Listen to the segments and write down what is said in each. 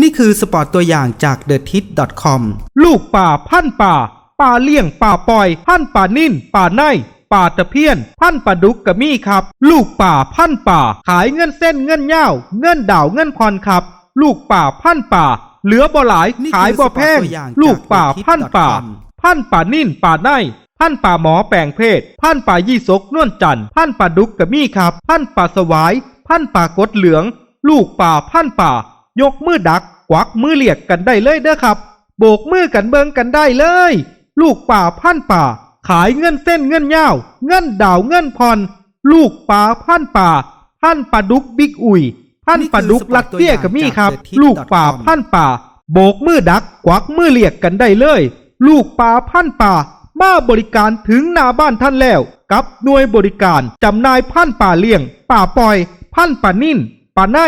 นี่คือสปอร์ตตัวอย่างจาก t h e t i t c o m ลูกป่าพันป่า ป่าเลี่ยงป่าปล่อย พันป่านิ่น ป่าในป่าตะเพียน พันป่าดุกกะมี่ครับ ลูกป่าพันป่า ขายเงินเส้นเงินเย้าเงินดาวเงินพรครับ ลูกป่าพันป่า เหลือบ่หลายขายบ่แพ่งลูกป่าพันป่า พันป่านิ่นป่าในพันป่าหมอแปลงเพศพันป่ายี่สกนวลจันทร์พันป่าดุกกะมี่ครับพันป่าสวายพันป่ากดเหลือง ลูกป่าพันป่า ยกมือดักกวักมือเรียกกันได้เลยเด้อครับ โบกมือกันเบิงกันได้เลย ลูกป่าพันธุ์ป่า ขายเงินเส้นเงินยาว เงินดาวเงินพรลูกป่าพันธุ์ป่า พันธุ์ป่าดุกบิ๊กอุยพันธุ์ป่าดุกลัดเตี้ยกับมี่ครับ ลูกป่าพันธุ์ป่า โบกมือดักกวักมือเรียกกันได้เลย ลูกป่าพันธุ์ป่า มาบริการถึงหน้าบ้านท่านแล้วกับหน่วยบริการจำหน่ายพันธุ์ป่าเลี้ยง ป่าปล่อย พันธุ์ป่านิ่นป่าใน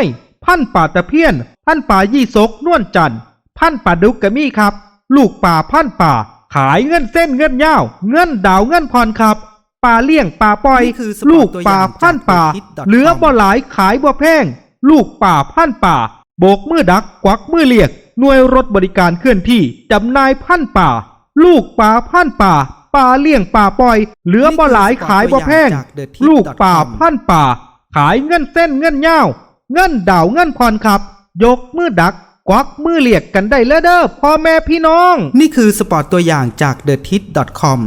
พันธุ์ป่าตะเพียน พันป่ายี่สกนวลจันทร์พันป่าดุกกะมี่ครับ ลูกป่าพันป่า ขายเงินเส้นเงินยาวเงินดาวเงินพรครับป่าเลี้ยงป่าปล่อยลูกป่าพันป่า เหลือบ่หลายขายบ่แพง ลูกป่าพันป่า โบกมือดักกวักมือเรียกหน่วยรถบริการเคลื่อนที่จำนายพันป่า ลูกป่าพันป่าป่าเลี้ยงป่าปล่อย เหลือบ่หลายขายบ่แพง ลูกป่าพันป่า ขายเงินเส้นเงินยาวเงินดาวเงินพรครับ ยกมือดักกวักมือเรียกกันได้เลยเด้อพ่อแม่พี่น้อง นี่คือสปอร์ตตัวอย่างจาก t h e t i t c o m